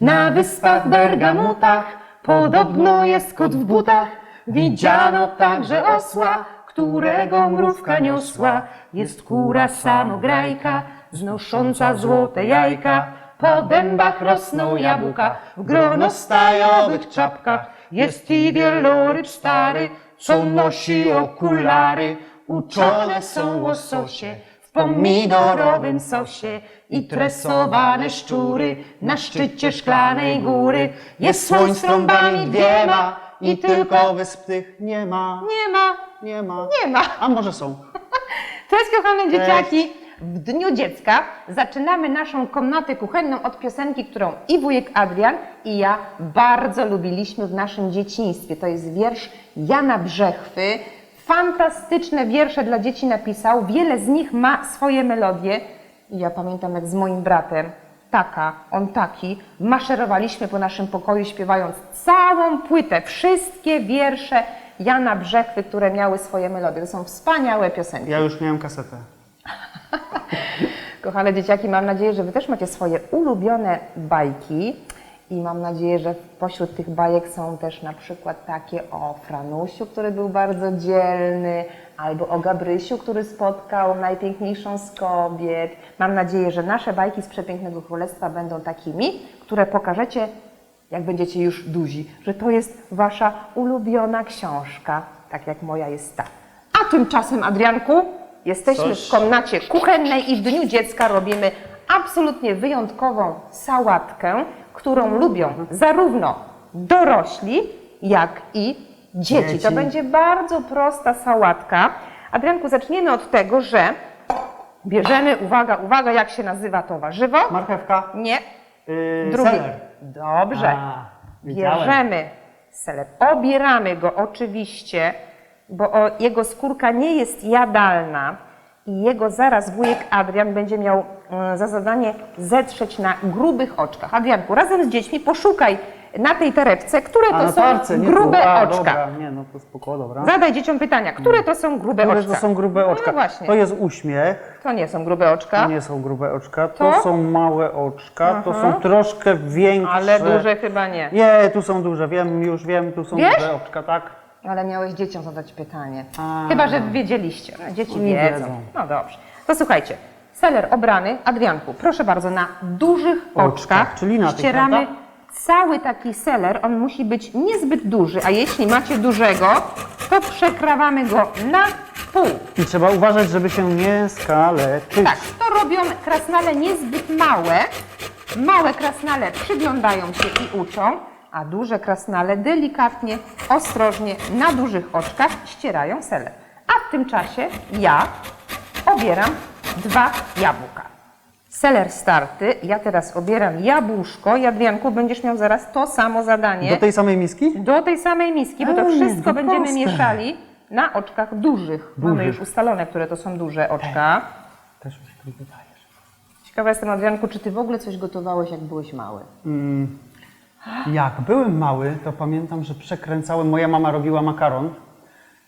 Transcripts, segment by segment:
Na wyspach Bergamutach podobno jest kot w butach. Widziano także osła, którego mrówka niosła. Jest kura samograjka, znosząca złote jajka. Po dębach rosną jabłka, w gronostajowych czapkach. Jest i wieloryb stary, co nosi okulary. Uczone są łososie w pomidorowym sosie i tresowane szczury na szczycie szklanej góry. Jest słoń z trąbami dwiema i tylko wysp tych nie ma. nie ma, Nie ma. nie ma. A może są? Cześć kochane dzieciaki! W Dniu Dziecka zaczynamy naszą komnatę kuchenną od piosenki, którą i wujek Adrian i ja bardzo lubiliśmy w naszym dzieciństwie. To jest wiersz Jana Brzechwy. Fantastyczne wiersze dla dzieci napisał. Wiele z nich ma swoje melodie. I ja pamiętam jak z moim bratem, taka, on taki, maszerowaliśmy po naszym pokoju śpiewając całą płytę, wszystkie wiersze Jana Brzechwy, które miały swoje melodie. To są wspaniałe piosenki. Ja już miałem kasetę. Kochane dzieciaki, mam nadzieję, że Wy też macie swoje ulubione bajki i mam nadzieję, że pośród tych bajek są też na przykład takie o Franusiu, który był bardzo dzielny, albo o Gabrysiu, który spotkał najpiękniejszą z kobiet. Mam nadzieję, że nasze bajki z Przepięknego Królestwa będą takimi, które pokażecie, jak będziecie już duzi, że to jest Wasza ulubiona książka, tak jak moja jest ta. A tymczasem, Adrianku, jesteśmy Coś- w komnacie kuchennej i w Dniu Dziecka robimy absolutnie wyjątkową sałatkę, którą lubią zarówno dorośli, jak i dzieci. To Dzieci. będzie bardzo prosta sałatka. Adrianku, zaczniemy od tego, że bierzemy, uwaga, uwaga, jak się nazywa to warzywo? Marchewka. Nie, Yy, drugi. Seler. Dobrze. A. Bierzemy seler, obieramy go oczywiście, bo jego skórka nie jest jadalna i jego zaraz wujek Adrian będzie miał mm, za zadanie zetrzeć na grubych oczkach. Adrianku, razem z dziećmi poszukaj na tej torebce, które A to na są tarce, nie grube tu. A, oczka. Dobra, nie, no to spoko, dobra. Zadaj dzieciom pytania, które to są grube Które oczka? to są grube oczka? No właśnie, To jest uśmiech, to nie są grube oczka, to nie są grube oczka, to, To? są małe oczka, to są troszkę większe. ale duże chyba nie. Nie, tu są duże, wiem, już wiem, tu są Wiesz? duże oczka, tak? Ale miałeś dzieciom zadać pytanie. A. Chyba, że wiedzieliście. No, dzieci Nie wiedzą. wiedzą. No dobrze. To słuchajcie. Seler obrany, Adrianku, proszę bardzo, na dużych Oczkach, oczkach czyli na tych, ścieramy prawda? cały taki seler. On musi być niezbyt duży, a jeśli macie dużego, to przekrawamy go na pół. I trzeba uważać, żeby się nie skaleczyć. Tak, to robią krasnale niezbyt małe. Małe krasnale przyglądają się i uczą, a duże krasnale delikatnie, ostrożnie na dużych oczkach ścierają seler. A w tym czasie ja obieram dwa jabłka. Seler starty, ja teraz obieram jabłuszko. I Adrianku, będziesz miał zaraz to samo zadanie Do tej samej miski? do tej samej miski, bo to Ej, wszystko to będziemy proste. mieszali na oczkach dużych. Mamy Dużych. już ustalone, które to są duże oczka. Też już tu wydajesz. Ciekawa jestem, Adrianku, czy ty w ogóle coś gotowałeś, jak byłeś mały? Jak byłem mały, to pamiętam, że przekręcałem, moja mama robiła makaron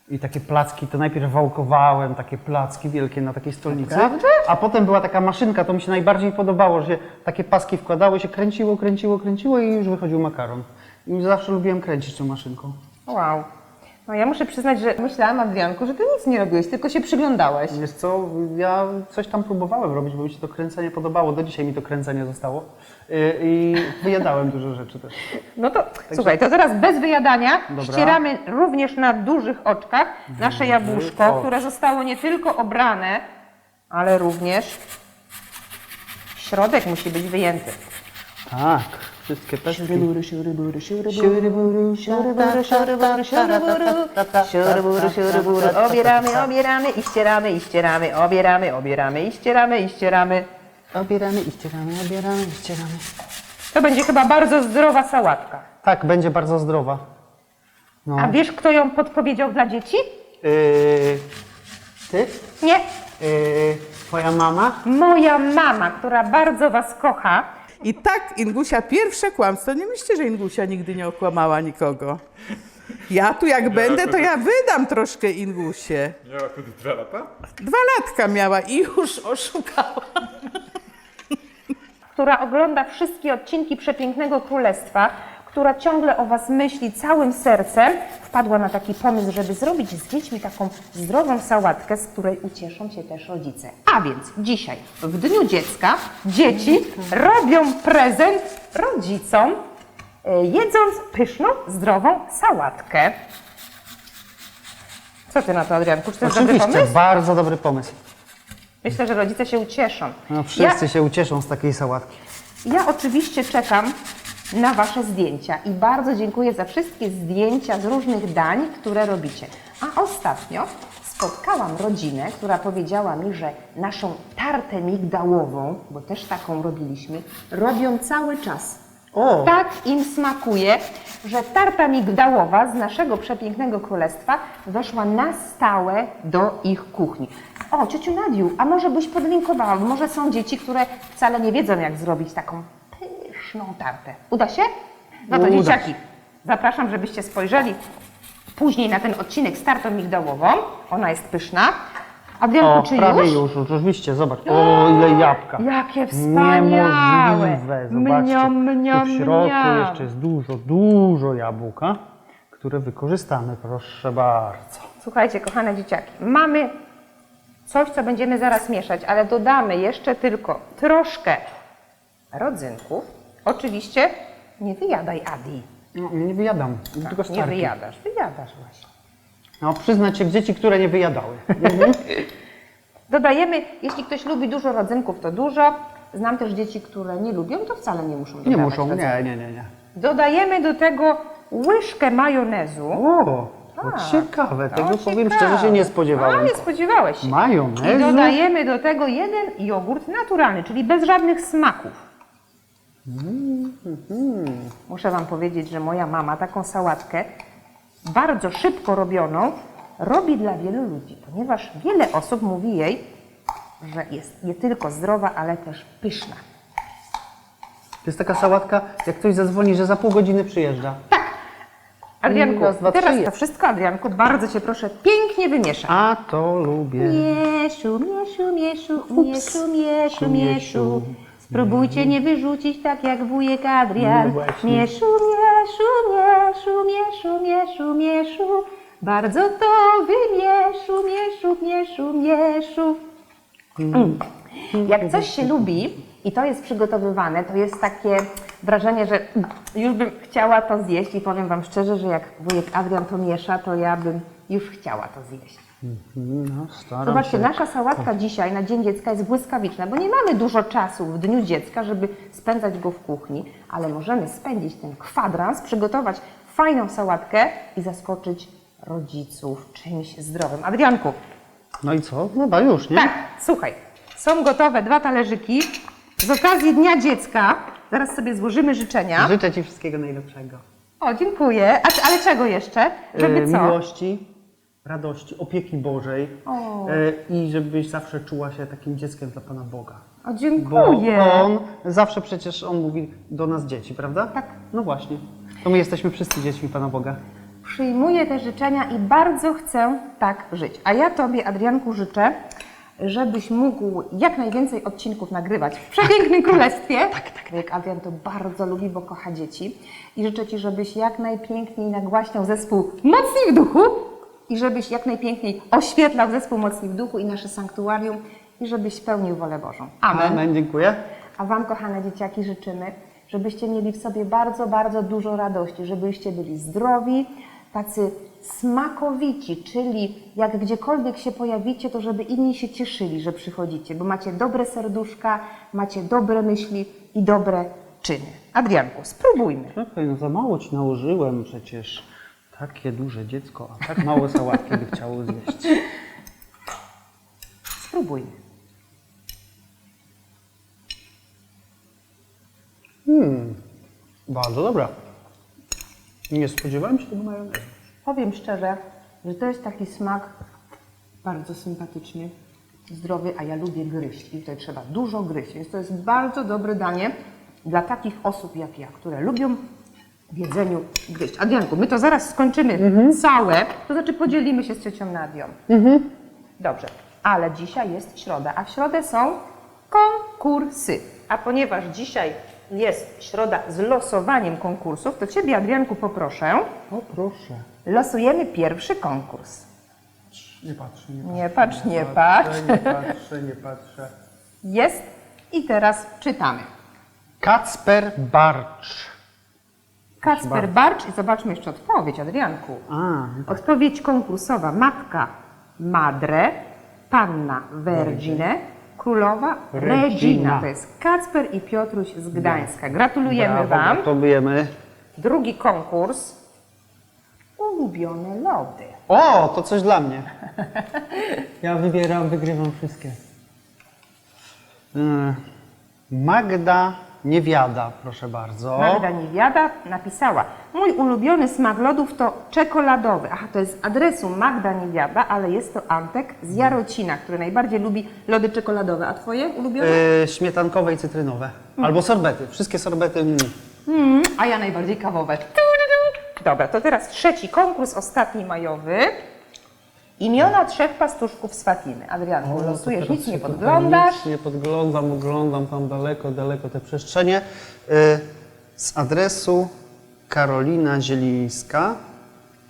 i takie placki, to najpierw wałkowałem, takie placki wielkie na takiej stolnicy, Naprawdę? a potem była taka maszynka, to mi się najbardziej podobało, że takie paski wkładały się, kręciło, kręciło, kręciło i już wychodził makaron. I zawsze lubiłem kręcić tą maszynką. Wow. No ja muszę przyznać, że myślałam, Adrianku, że ty nic nie robiłeś, tylko się przyglądałeś. Wiesz co, ja coś tam próbowałem robić, bo mi się to kręcenie podobało, do dzisiaj mi to kręcenie zostało Yy, i wyjadałem dużo rzeczy też. No to słuchaj, to teraz bez wyjadania Dobra. ścieramy również na dużych oczkach nasze jabłuszko, które zostało nie tylko obrane, ale również środek musi być wyjęty. Tak, wszystkie pestki. Siuryburu, siuryburu, siuryburu, siuryburu, siuryburu, siuryburu, siuryburu. Obieramy, obieramy i ścieramy, i ścieramy, obieramy, obieramy i ścieramy, i ścieramy. Obieramy i ścieramy, obieramy i ścieramy. To będzie chyba bardzo zdrowa sałatka. Tak, będzie bardzo zdrowa. No. A wiesz, kto ją podpowiedział dla dzieci? Yy, ty? Nie, Yy, twoja mama? moja mama, która bardzo was kocha. I tak Ingusia pierwsze kłamstwo. Nie myślcie, że Ingusia nigdy nie okłamała nikogo. Ja tu jak będę, to ja wydam troszkę Ingusie. Miała wtedy dwa lata? Dwa latka miała i już oszukała. która ogląda wszystkie odcinki Przepięknego Królestwa, która ciągle o Was myśli całym sercem, wpadła na taki pomysł, żeby zrobić z dziećmi taką zdrową sałatkę, z której ucieszą się też rodzice. A więc dzisiaj, w Dniu Dziecka, dzieci robią prezent rodzicom, e, jedząc pyszną, zdrową sałatkę. Co ty na to, Adrianku? Czy to jest dobry Oczywiście, pomysł? bardzo dobry pomysł. Myślę, że rodzice się ucieszą. No, wszyscy się ucieszą z takiej sałatki. Ja, ja oczywiście czekam na Wasze zdjęcia i bardzo dziękuję za wszystkie zdjęcia z różnych dań, które robicie. A ostatnio spotkałam rodzinę, która powiedziała mi, że naszą tartę migdałową, bo też taką robiliśmy, robią cały czas. O! Tak im smakuje, że tarta migdałowa z naszego przepięknego królestwa weszła na stałe do ich kuchni. O, ciociu Nadiu, a może byś podlinkowała? Może są dzieci, które wcale nie wiedzą, jak zrobić taką pyszną tartę. Uda się? No to Uda dzieciaki, zapraszam, żebyście spojrzeli później na ten odcinek z tartą migdałową. Ona jest pyszna. Adrianku, O, czy prawie już? już, oczywiście, zobacz. O, ile jabłka. Jakie wspaniałe. Niemożliwe, zobaczcie. Mniam, mniam, tu w środku mniam. jeszcze jest dużo, dużo jabłka, które wykorzystamy, proszę bardzo. Słuchajcie, kochane dzieciaki, mamy coś, co będziemy zaraz mieszać, ale dodamy jeszcze tylko troszkę rodzynków. Oczywiście nie wyjadaj, Adi. No, nie wyjadam, tylko Nie starki. wyjadasz, wyjadasz właśnie. No, przyznać się dzieci, które nie wyjadały. Dodajemy, jeśli ktoś lubi dużo rodzynków, to dużo. Znam też dzieci, które nie lubią, to wcale nie muszą dodawać Nie muszą, rodzynków. nie, nie, nie, nie. Dodajemy do tego łyżkę majonezu. O, to Tak, ciekawe, to tego powiem ciekawe. szczerze, się nie A, spodziewałem. nie spodziewałeś się. I Majonezu? dodajemy do tego jeden jogurt naturalny, czyli bez żadnych smaków. Muszę Wam powiedzieć, że moja mama taką sałatkę, bardzo szybko robioną, robi dla wielu ludzi, ponieważ wiele osób mówi jej, że jest nie tylko zdrowa, ale też pyszna. To jest taka sałatka, jak ktoś zadzwoni, że za pół godziny przyjeżdża. Adrianku, Raz, dwa, teraz trzy. to wszystko, Adrianku, bardzo Cię proszę, pięknie wymieszaj. A to lubię. Mieszu, mieszu, mieszu, mieszu, mieszu, mieszu. mieszu. Spróbujcie nie wyrzucić tak jak wujek Adrian. No właśnie. Mieszu, mieszu, mieszu, mieszu, mieszu, mieszu. Bardzo to wymieszu, mieszu, mieszu, mieszu. Mm. Jak coś się lubi i to jest przygotowywane, to jest takie wrażenie, że już bym chciała to zjeść i powiem Wam szczerze, że jak wujek Adrian to miesza, to ja bym już chciała to zjeść. No, staram Zobaczcie, się. nasza sałatka dzisiaj na Dzień Dziecka jest błyskawiczna, bo nie mamy dużo czasu w Dniu Dziecka, żeby spędzać go w kuchni, ale możemy spędzić ten kwadrans, przygotować fajną sałatkę i zaskoczyć rodziców czymś zdrowym. Adrianku, No i co? No chyba już, nie? tak, słuchaj, są gotowe dwa talerzyki z okazji Dnia Dziecka. Zaraz sobie złożymy życzenia. Życzę Ci wszystkiego najlepszego. O, dziękuję. A, ale czego jeszcze? Żeby E, co? Miłości, radości, opieki Bożej O. e, i żebyś zawsze czuła się takim dzieckiem dla Pana Boga. O, Bo dziękuję. On zawsze przecież On mówi do nas dzieci, prawda? Tak. No właśnie. To my jesteśmy wszyscy dziećmi Pana Boga. Przyjmuję te życzenia i bardzo chcę tak żyć. A ja Tobie, Adrianku, życzę, żebyś mógł jak najwięcej odcinków nagrywać w przepięknym królestwie. Tak, tak. Jak Adrian to bardzo lubi, bo kocha dzieci. I życzę Ci, żebyś jak najpiękniej nagłaśniał zespół Mocni w Duchu i żebyś jak najpiękniej oświetlał zespół Mocni w Duchu i nasze sanktuarium i żebyś spełnił wolę Bożą. Amen. Amen, dziękuję. A Wam, kochane dzieciaki, życzymy, żebyście mieli w sobie bardzo, bardzo dużo radości, żebyście byli zdrowi, tacy smakowici, czyli jak gdziekolwiek się pojawicie, to żeby inni się cieszyli, że przychodzicie, bo macie dobre serduszka, macie dobre myśli i dobre czyny. Adrianku, spróbujmy. Czekaj, no za mało Ci nałożyłem przecież. Takie duże dziecko, a tak mało sałatki by chciało zjeść. Spróbujmy. Bardzo dobra. Nie spodziewałem się tego majonezu. Powiem szczerze, że to jest taki smak bardzo sympatyczny, zdrowy, a ja lubię gryźć i tutaj trzeba dużo gryźć, więc to jest bardzo dobre danie dla takich osób jak ja, które lubią w jedzeniu gryźć. Adrianku, my to zaraz skończymy całe, to znaczy podzielimy się z ciocią Nadią. Dobrze, ale dzisiaj jest środa, a w środę są konkursy. konkursy. A ponieważ dzisiaj jest środa z losowaniem konkursów, to Ciebie, Adrianku, poproszę. O proszę. Losujemy pierwszy konkurs. Nie patrzę, nie patrzę. Nie patrz, nie patrz. Nie patrzę, nie patrzę. Jest i teraz czytamy. Kacper Barcz. Kacper Barcz i zobaczmy jeszcze odpowiedź, Adrianku. A, Odpowiedź konkursowa. Matka Madre, Panna Vergine, Królowa Regina. Regina. To jest Kacper i Piotruś z Gdańska. Gratulujemy brawo, Wam. Gratulujemy. Drugi konkurs. Ulubione lody. O, to coś dla mnie. Ja wybieram, wygrywam wszystkie. Yy, Magda Niewiada, proszę bardzo. Magda Niewiada napisała, mój ulubiony smak lodów to czekoladowy. Aha, to jest adresu Magda Niewiada, ale jest to Antek z Jarocina, który najbardziej lubi lody czekoladowe. A twoje ulubione? Yy, śmietankowe i cytrynowe. Albo sorbety. Wszystkie sorbety. Mm. Mm, a ja najbardziej kawowe. Dobra, to teraz trzeci konkurs, ostatni majowy. Imiona trzech pastuszków z Fatimy. Adrianku, O, to losujesz, nic nie podglądasz. Nic nie podglądam, oglądam tam daleko, daleko te przestrzenie. Yy, z adresu Karolina Zielińska,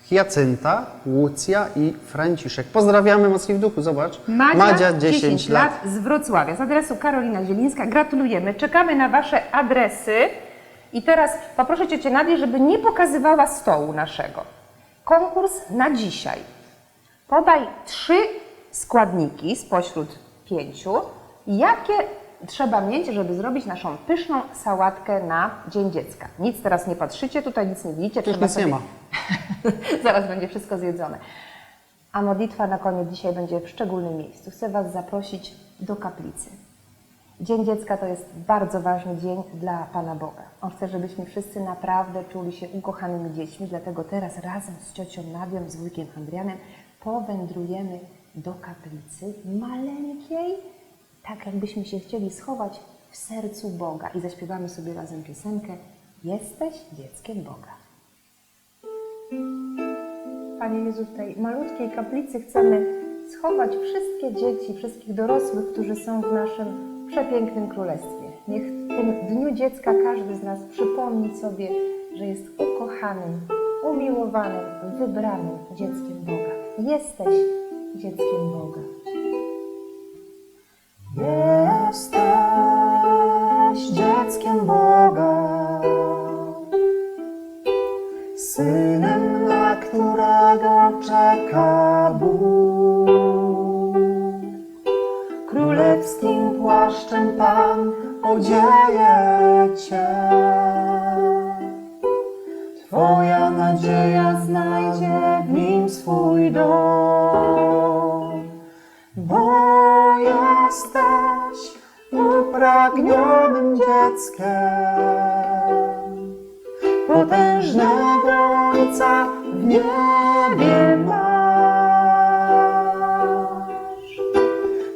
Hiacynta, Łucja i Franciszek. Pozdrawiamy mocniej w duchu, zobacz. Madzia, 10, lat z Wrocławia, z adresu Karolina Zielińska. Gratulujemy. Czekamy na Wasze adresy. I teraz poproszę Ciocię Nadię, żeby nie pokazywała stołu naszego. Konkurs na dzisiaj. Podaj trzy składniki spośród pięciu. Jakie trzeba mieć, żeby zrobić naszą pyszną sałatkę na Dzień Dziecka? Nic teraz nie patrzycie, tutaj nic nie widzicie. Trzeba nic nie ma. Zaraz będzie wszystko zjedzone. A modlitwa na koniec dzisiaj będzie w szczególnym miejscu. Chcę Was zaprosić do kaplicy. Dzień Dziecka to jest bardzo ważny dzień dla Pana Boga. On chce, żebyśmy wszyscy naprawdę czuli się ukochanymi dziećmi, dlatego teraz razem z ciocią Nadią, z wujkiem Andrianem powędrujemy do kaplicy maleńkiej, tak jakbyśmy się chcieli schować w sercu Boga i zaśpiewamy sobie razem piosenkę Jesteś dzieckiem Boga. Panie Jezu, w tej malutkiej kaplicy chcemy schować wszystkie dzieci, wszystkich dorosłych, którzy są w naszym przepięknym królestwie. Niech w tym Dniu Dziecka każdy z nas przypomni sobie, że jest ukochanym, umiłowanym, wybranym dzieckiem Boga. Jesteś dzieckiem Boga. Jesteś dzieckiem Boga. Synem, na którego czeka Bóg. Królewskim płaszczem Pan odzieje Cię. Twoja nadzieja znajdzie swój dom. Bo jesteś upragnionym dzieckiem potężnego Ojca w niebie masz.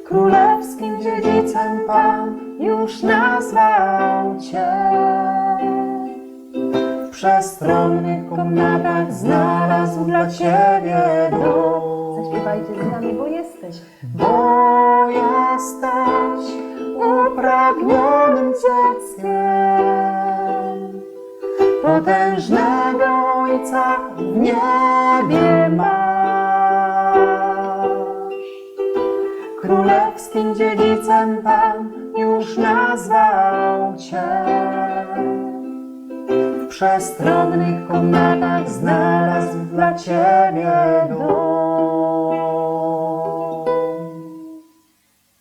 Królewskim dziedzicem Pan już nazwał Cię. W przestronnych komnatach znalazł dla Ciebie dom. Zaśpiewajcie z nami, bo jesteś. Bo jesteś upragnionym dzieckiem potężnego Ojca w niebie masz. Królewskim dziedzicem Pan już nazwał Cię. W przestronnych komnatach znalazł dla Ciebie dom.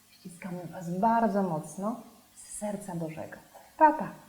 Ściskamy Was bardzo mocno z serca Bożego. Papa.